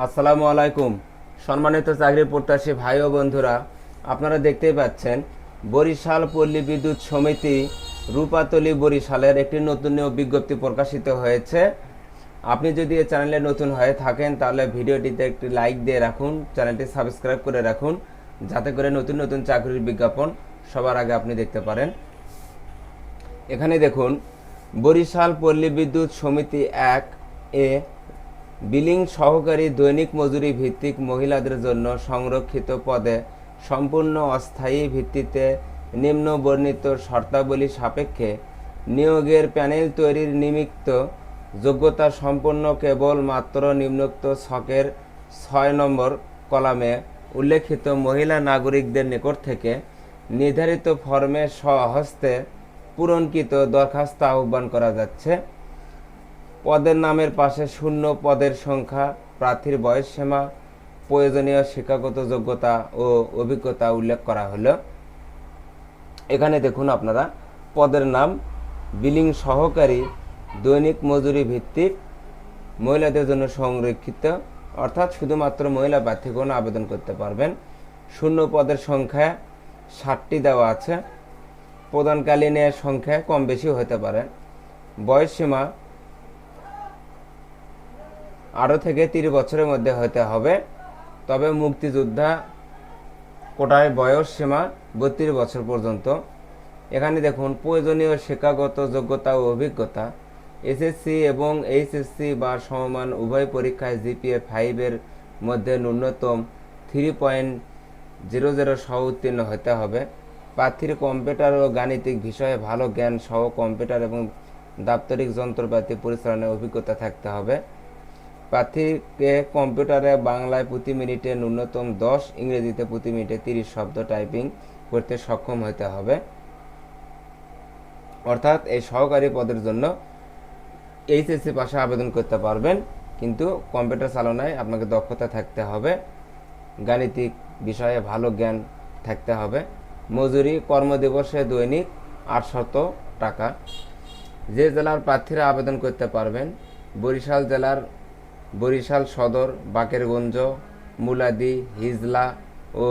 আসসালামু আলাইকুম। সম্মানিত চাকরি প্রত্যাশী ভাই ও বন্ধুরা, আপনারা দেখতেই পাচ্ছেন, বরিশাল পল্লী বিদ্যুৎ সমিতি রূপাতলি বরিশালের একটি নতুন বিজ্ঞপ্তি প্রকাশিত হয়েছে। আপনি যদি এই চ্যানেলে নতুন হয়ে থাকেন, তাহলে ভিডিওটিতে একটি লাইক দিয়ে রাখুন, চ্যানেলটি সাবস্ক্রাইব করে রাখুন, যাতে করে নতুন নতুন চাকরির বিজ্ঞাপন সবার আগে আপনি দেখতে পারেন। এখানে দেখুন, বরিশাল পল্লী বিদ্যুৎ সমিতি এক এ বিলিং সহকারী দৈনিক মজুরি ভিত্তিক মহিলাদের জন্য সংরক্ষিত পদে সম্পূর্ণ অস্থায়ী ভিত্তিতে নিম্ন বর্ণিত শর্তাবলী সাপেক্ষে নিয়োগের প্যানেল তৈরির নিমিত্ত যোগ্যতা সম্পন্ন কেবল মাত্র নিম্নোক্ত ছকের ছয় নম্বর কলামে উল্লেখিত মহিলা নাগরিকদের নিকট থেকে নির্ধারিত ফর্মে স্বহস্তে পূরণকৃত দরখাস্ত আহ্বান করা যাচ্ছে। পদের নামের পাশে শূন্য পদের সংখ্যা, প্রার্থীর বয়স সীমা, প্রয়োজনীয় শিক্ষাগত যোগ্যতা ও অভিজ্ঞতা উল্লেখ করা হলো। এখানে দেখুন আপনারা, পদের নাম বিলিং সহকারী, দৈনিক মজুরি ভিত্তিক, মহিলাদের জন্য সংরক্ষিত, অর্থাৎ শুধুমাত্র মহিলা প্রার্থীগণ আবেদন করতে পারবেন। শূন্য পদের সংখ্যা ষাটটি দেওয়া আছে। প্রদানকালীনের সংখ্যা কম বেশি হতে পারে। বয়স সীমা আরও থেকে তিরিশ বছরের মধ্যে হতে হবে। তবে মুক্তিযোদ্ধা কোটায় বয়স সীমা বত্রিশ বছর পর্যন্ত। এখানে দেখুন, প্রয়োজনীয় শিক্ষাগত যোগ্যতা ও অভিজ্ঞতা। এসএসসি এবং এইচএসসি বা সমমান উভয় পরীক্ষায় জিপিএ ফাইভের মধ্যে ন্যূনতম থ্রি পয়েন্ট জিরো জিরো সহ উত্তীর্ণ হতে হবে। প্রার্থীর কম্পিউটার ও গাণিতিক বিষয়ে ভালো জ্ঞান সহ কম্পিউটার এবং দাপ্তরিক যন্ত্রপাতি পরিচালনার অভিজ্ঞতা থাকতে হবে। প্রার্থীকে কম্পিউটারে বাংলায় প্রতি মিনিটে ন্যূনতম দশ, ইংরেজিতে প্রতি মিনিটে তিরিশ শব্দ টাইপিং করতে সক্ষম হতে হবে। অর্থাৎ এই সহকারী পদের জন্য এইচএসসি পাশে আবেদন করতে পারবেন, কিন্তু কম্পিউটার চালনায় আপনাকে দক্ষতা থাকতে হবে, গাণিতিক বিষয়ে ভালো জ্ঞান থাকতে হবে। মজুরি কর্মদিবসে দৈনিক আটশত টাকা। যে জেলার প্রার্থীরা আবেদন করতে পারবেন, বরিশাল জেলার বরিশাল সদর, বাকেরগঞ্জ, মুলাদি, হিজলা ও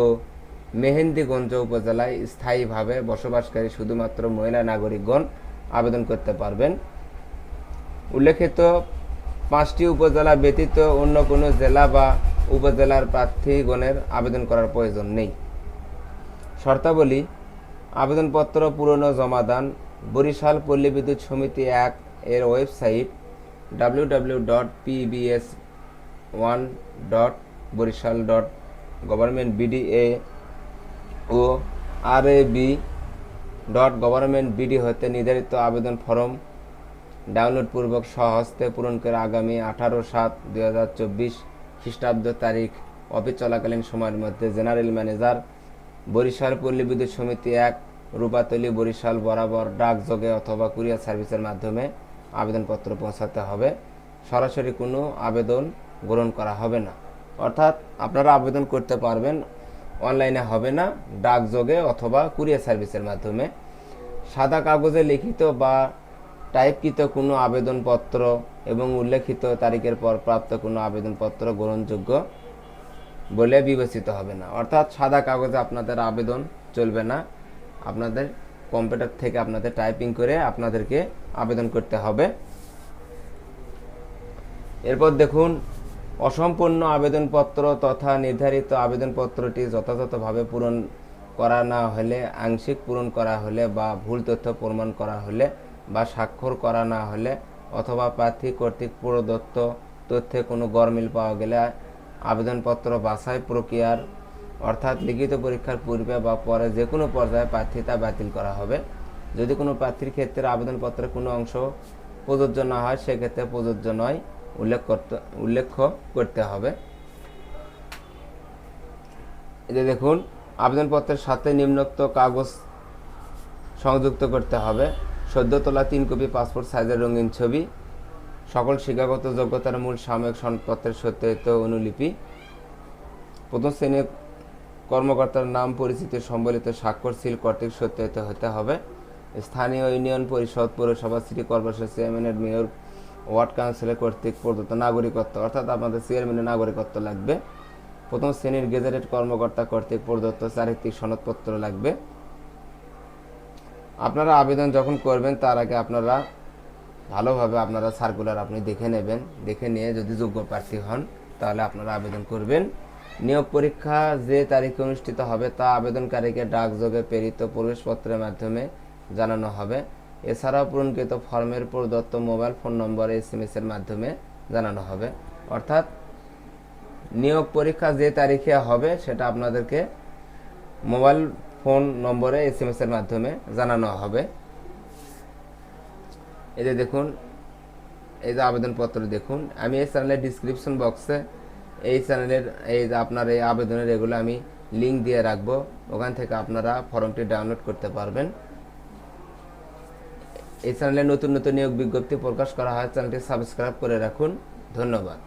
মেহেন্দিগঞ্জ উপজেলায় স্থায়ীভাবে বসবাসকারী শুধুমাত্র মহিলা নাগরিকগণ আবেদন করতে পারবেন। উল্লেখিত, পাঁচটি উপজেলা ব্যতীত অন্য কোনো জেলা বা উপজেলার প্রার্থীগণের আবেদন করার প্রয়োজন নেই। শর্তাবলী, আবেদনপত্র পুরনো জমাদান বরিশাল পল্লী বিদ্যুৎ সমিতি এক এর website W W dot dot Barishal dot O R B dot হতে নির্ধারিত আবেদন ফর্ম ডাউনলোড পূর্বক সহস্তে পূরণ করে আগামী আঠারো সাত দুই হাজার চব্বিশ খ্রিস্টাব্দ তারিখ। অফিস চলাকালীন সময়ের মধ্যে জেনারেল ম্যানেজার বরিশাল পল্লী বিদ্যুৎ সমিতি এক, রূপাতলি বরিশাল বরাবর ডাকযোগে অথবা কুরিয়ার সার্ভিসের মাধ্যমে আবেদনপত্র পৌঁছাতে হবে। সরাসরি কোনো আবেদন গ্রহণ করা হবে না। অর্থাৎ আপনারা আবেদন করতে পারবেন, অনলাইনে হবে না, ডাকযোগে অথবা কুরিয়ার সার্ভিসের মাধ্যমে। সাদা কাগজে লিখিত বা টাইপকৃত কোনো আবেদনপত্র এবং উল্লেখিত তারিখের পর প্রাপ্ত কোনো আবেদনপত্র গ্রহণযোগ্য বলে বিবেচিত হবে না। অর্থাৎ সাদা কাগজে আপনাদের আবেদন চলবে না। আপনাদের কম্পিউটার থেকে আপনাদের টাইপিং করে আপনাদেরকে আবেদন করতে হবে। এরপর দেখুন, অসম্পূর্ণ আবেদনপত্র তথা নির্ধারিত আবেদনপত্রটি যথাযথভাবে পূরণ করা না হলে, আংশিক পূরণ করা হলে বা ভুল তথ্য প্রমাণ করা হলে বা স্বাক্ষর করা না হলে অথবা প্রার্থী কর্তৃক প্রদত্ত তথ্যে কোনো গরমিল পাওয়া গেলে আবেদনপত্র বাছাই প্রক্রিয়ার অর্থাৎ লিখিত পরীক্ষার পূর্বে বা পরে যে কোনো পর্যায়ে প্রার্থিতা বাতিল করা হবে। যদি কোনো প্রার্থীর ক্ষেত্রে আবেদনপত্রের কোনো অংশ প্রযোজ্য না হয়, সেক্ষেত্রে প্রযোজ্য নয়, উল্লেখ করতে উল্লেখ করতে হবে। যে দেখুন, আবেদনপত্রের সাথে নিম্নোক্ত কাগজ সংযুক্ত করতে হবে। সদ্য তোলা তিন কপি পাসপোর্ট সাইজের রঙিন ছবি, সকল শিক্ষাগত যোগ্যতার মূল সাময়িক সনদপত্রের সত্যায়িত অনুলিপি, প্রথম শ্রেণির কর্মকর্তার নাম, পরিচিতি, সম্বলিত স্বাক্ষর, সিল, কর্তৃক সত্যায়িত হতে হবে। স্থানীয় ইউনিয়ন পরিষদ, পৌরসভা, সিটি কর্পোরেশন, চেয়ারম্যানের মেয়র, ওয়ার্ড কাউন্সিলের কর্তৃক প্রদত্ত নাগরিকত্ব, অর্থাৎ আপনাদের চেয়ারম্যানের নাগরিকত্ব লাগবে। প্রথম শ্রেণির গেজেটেড কর্মকর্তা কর্তৃক প্রদত্ত চারিত্রিক সনদপত্র লাগবে। আপনারা আবেদন যখন করবেন, তার আগে আপনারা ভালোভাবে আপনারা সার্কুলার আপনি দেখে নেবেন। দেখে নিয়ে যদি যোগ্য প্রার্থী হন, তাহলে আপনারা আবেদন করবেন। নিয়োগ পরীক্ষা যে তারিখে অনুষ্ঠিত হবে তা আবেদনকারীকে ডাকযোগে প্রেরিত প্রবেশপত্রের মাধ্যমে জানানো হবে। এছাড়াও পূরণকৃত ফর্মের প্রদত্ত মোবাইল ফোন নম্বরে এস এম এর মাধ্যমে জানানো হবে। অর্থাৎ নিয়োগ পরীক্ষা যে তারিখে হবে সেটা আপনাদেরকে মোবাইল ফোন নম্বরে এস এম এর মাধ্যমে জানানো হবে। এই যে দেখুন, এই যে আবেদনপত্র দেখুন, আমি এই চ্যানেলের ডিসক্রিপশন বক্সে এই চ্যানেলের এই আপনার এই আবেদনের এগুলো আমি লিঙ্ক দিয়ে রাখব। ওখান থেকে আপনারা ফর্মটি ডাউনলোড করতে পারবেন। এই চ্যানেলে নতুন নতুন নিয়োগ বিজ্ঞপ্তি প্রকাশ করা হয় চ্যানেলটি সাবস্ক্রাইব করে রাখুন। ধন্যবাদ।